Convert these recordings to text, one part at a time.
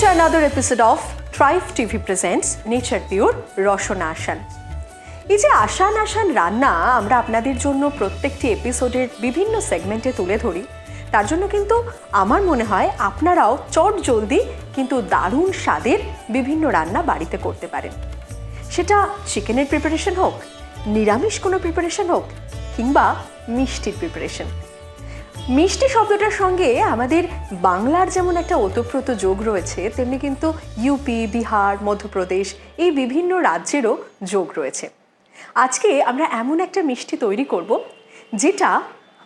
to another episode of Thrive TV Presents Nature Pure রসনা আসান এই যে আসান আসান রান্না, আমরা আপনাদের জন্য প্রত্যেকটি এপিসোডের বিভিন্ন সেগমেন্টে তুলে ধরি। তার জন্য কিন্তু আমার মনে হয় আপনারাও চট জলদি কিন্তু দারুণ স্বাদের বিভিন্ন রান্না বাড়িতে করতে পারেন। সেটা চিকেনের প্রিপারেশন হোক, নিরামিষ কোনো প্রিপারেশন হোক, কিংবা মিষ্টির প্রিপারেশন মিষ্টি শব্দটার সঙ্গে আমাদের বাংলার যেমন একটা ওতপ্রোত যোগ রয়েছে, তেমনি কিন্তু ইউপি, বিহার, মধ্যপ্রদেশ এই বিভিন্ন রাজ্যেরও যোগ রয়েছে। আজকে আমরা এমন একটা মিষ্টি তৈরি করব, যেটা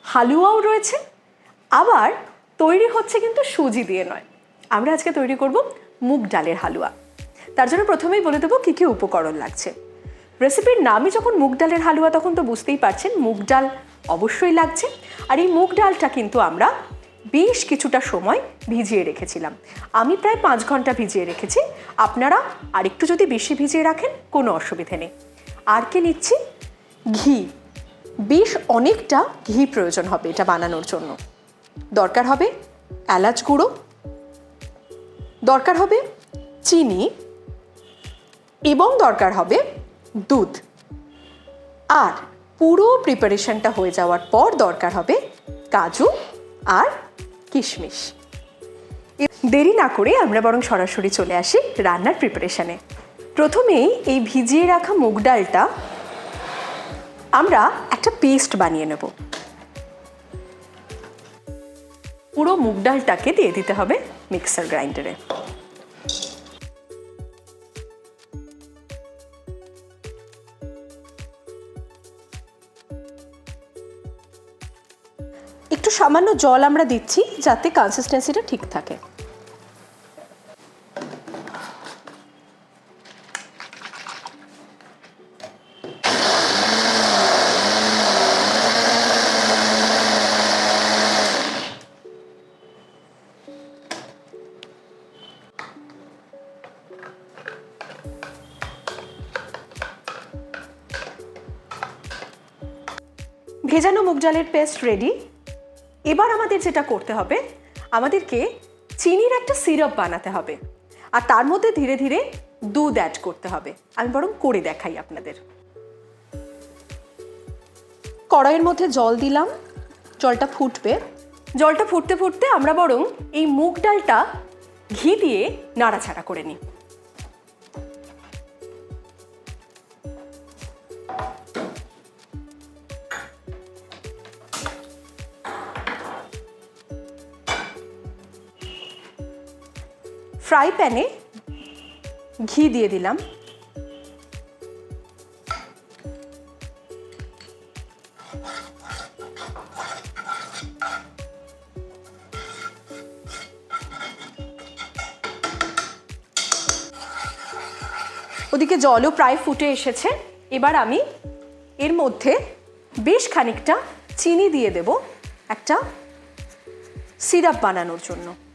হালুয়াও রয়েছে, আবার তৈরি হচ্ছে কিন্তু সুজি দিয়ে নয়। আমরা আজকে তৈরি করব মুগ ডালের হালুয়া। তার জন্য প্রথমেই বলে দেবো কী কী উপকরণ লাগছে। রেসিপির নামই যখন মুগ ডালের হালুয়া, তখন তো বুঝতেই পারছেন, মুগ ডাল অবশ্যই লাগছে। আর এই মুগ ডালটা কিন্তু আমরা বেশ কিছুটা সময় ভিজিয়ে রেখেছিলাম। আমি প্রায় পাঁচ ঘণ্টা ভিজিয়ে রেখেছি। আপনারা আরেকটু যদি বেশি ভিজিয়ে রাখেন, কোনো অসুবিধে নেই। আর কে নিচ্ছি? ঘি। বেশ অনেকটা ঘি প্রয়োজন হবে এটা বানানোর জন্য। দরকার হবে এলাচ গুঁড়ো। দরকার হবে চিনি। এবং দরকার হবে দুধ। আর পুরো প্রিপারেশনটা হয়ে যাওয়ার পর দরকার হবে কাজু আর কিশমিশ। দেরি না করে আমরা বরং সরাসরি চলে আসি রান্নার প্রিপারেশনে প্রথমেই এই ভিজিয়ে রাখা মুগ ডালটা আমরা একটা পেস্ট বানিয়ে নেব। পুরো মুগ ডালটাকে দিয়ে দিতে হবে মিক্সার গ্রাইন্ডারে একটু সামান্য জল আমরা দিচ্ছি যাতে কনসিস্টেন্সিটা ঠিক থাকে। ভেজানো মুগ ডালের পেস্ট রেডি এবার আমাদের যেটা করতে হবে, আমাদেরকে চিনির একটা সিরাপ বানাতে হবে। আর তার মধ্যে ধীরে ধীরে দুধ অ্যাড করতে হবে। আমি বরং করে দেখাই আপনাদের। কড়াইয়ের মধ্যে জল দিলাম, জলটা ফুটবে। জলটা ফুটতে ফুটতে আমরা বরং এই মুগ ডালটা ঘি দিয়ে নাড়াচাড়া করে নিই। ফ্রাই প্যানে ঘি দিয়ে দিলাম। ওদিকে জলও প্রায় ফুটে এসেছে। এবার আমি এর মধ্যে বেশ খানিকটা চিনি দিয়ে দেব একটা সিরাপ বানানোর জন্য।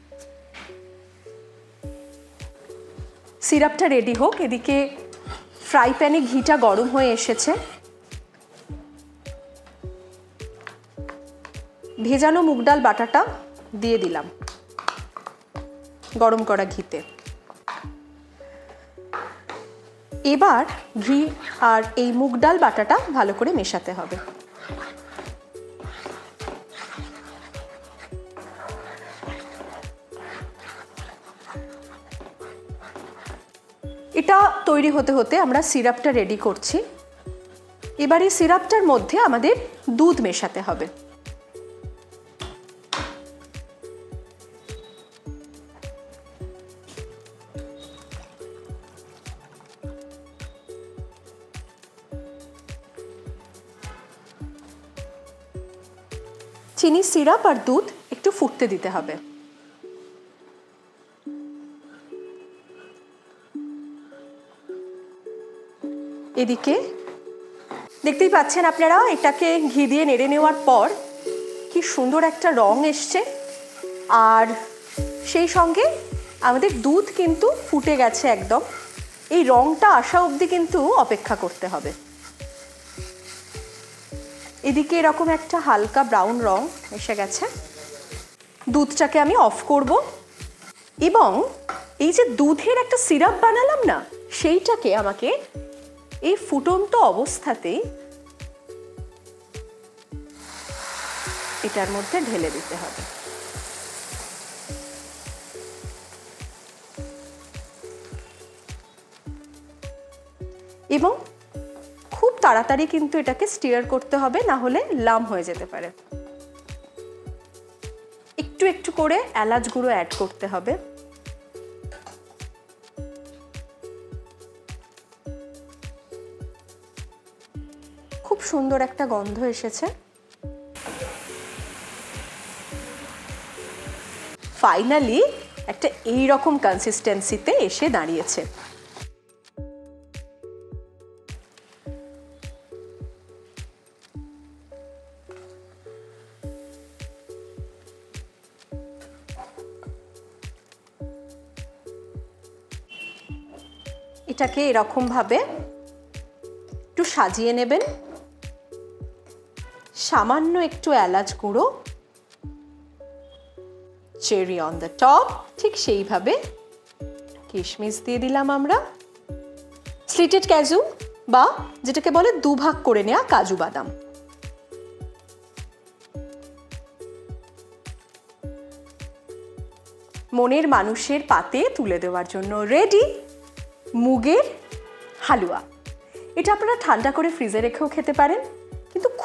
সিরাপটা রেডি হোক, এদিকে ফ্রাই প্যানে ঘিটা গরম হয়ে এসেছে। ভেজানো মুগ ডাল বাটাটা দিয়ে দিলাম গরম করা ঘিতে। এবার ঘি আর এই মুগ ডাল বাটাটা ভালো করে মেশাতে হবে। এটা তৈরি হতে হতে আমরা সিরাপটা রেডি করছি। এবার এই সিরাপটার মধ্যে আমাদের দুধ মেশাতে হবে। চিনি, সিরাপ আর দুধ একটু ফুটতে দিতে হবে। এদিকে। দেখতেই পাচ্ছেন আপনারা, এটাকে ঘি দিয়ে নেড়ে নেওয়ার পর কি সুন্দর একটা রং এসছে। আর সেই সঙ্গে আমাদের দুধ কিন্তু ফুটে গেছে একদম। এই রংটা আসা অবধি কিন্তু অপেক্ষা করতে হবে। এদিকে এরকম একটা হালকা ব্রাউন রং এসে গেছে। দুধটাকে আমি অফ করব। এবং এই যে দুধের একটা সিরাপ বানালাম না, সেইটাকে আমাকে এই ফুটন্ত অবস্থাতেই এটার মধ্যে ঢেলে দিতে হবে। এবং খুব তাড়াতাড়ি কিন্তু এটাকে স্টিয়ার করতে হবে, না হলে লাম হয়ে যেতে পারে। একটু একটু করে এলাচ গুঁড়ো অ্যাড করতে হবে। সুন্দর একটা গন্ধ এসেছে। ফাইনালি একটা এই রকম কনসিস্টেন্সিতে এসে দাঁড়িয়েছে। এটাকে এরকমভাবে একটু সাজিয়ে নেবেন। সামান্য একটু এলাচ গুঁড়ো চেরি অন দ্য টপ ঠিক সেইভাবে কিশমিশ দিয়ে দিলাম আমরা স্লিটেড ক্যাজু বা যেটাকে বলে দুভাগ করে নেওয়া কাজু বাদাম। মনের মানুষের পাতে তুলে দেওয়ার জন্য রেডি মুগের হালুয়া। এটা আপনারা ঠান্ডা করে ফ্রিজে রেখেও খেতে পারেন।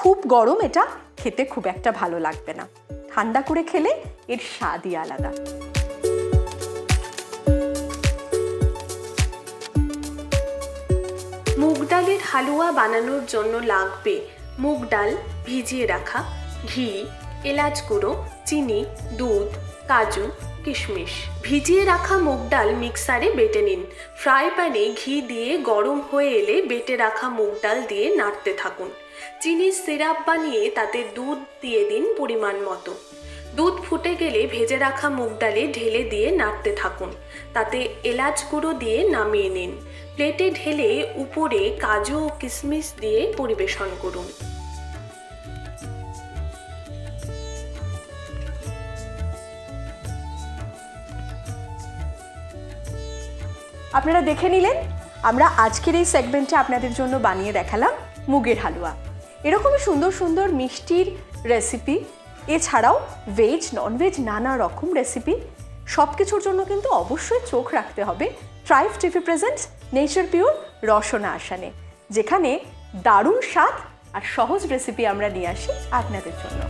খুব গরম, এটা খেতে খুব একটা ভালো লাগবে না। ঠান্ডা করে খেলে এর স্বাদই আলাদা। মুগ ডালের হালুয়া বানানোর জন্য লাগবে মুগ ডাল ভিজিয়ে রাখা ঘি, এলাচ গুঁড়ো, চিনি, দুধ, কাজু, কিশমিশ। ভিজিয়ে রাখা মুগ ডাল মিক্সারে বেটে নিন। ফ্রাই প্যানে ঘি দিয়ে গরম হয়ে এলে বেটে রাখা মুগ ডাল দিয়ে নাড়তে থাকুন। চিনির সিরাপ বানিয়ে তাতে দুধ দিয়ে দিন পরিমাণ মতো। দুধ ফুটে গেলে ভেজে রাখা মুগ ডালে ঢেলে দিয়ে নাড়তে থাকুন। তাতে এলাচ গুঁড়ো দিয়ে নামিয়ে নিন। প্লেটে ঢেলে উপরে কাজু ও কিশমিশ দিয়ে পরিবেশন করুন। আপনারা দেখে নিলেন, আমরা আজকের এই সেগমেন্টে আপনাদের জন্য বানিয়ে দেখালাম মুগের হালুয়া। এরকমই সুন্দর সুন্দর মিষ্টির রেসিপি এছাড়াও ভেজ ননভেজ নানা রকম রেসিপি সব কিছুর জন্য কিন্তু অবশ্যই চোখ রাখতে হবে। ট্রাইভ TV presents nature pure Rasna আসানে, যেখানে দারুণ স্বাদ আর সহজ রেসিপি আমরা নিয়ে আসি আপনাদের জন্য।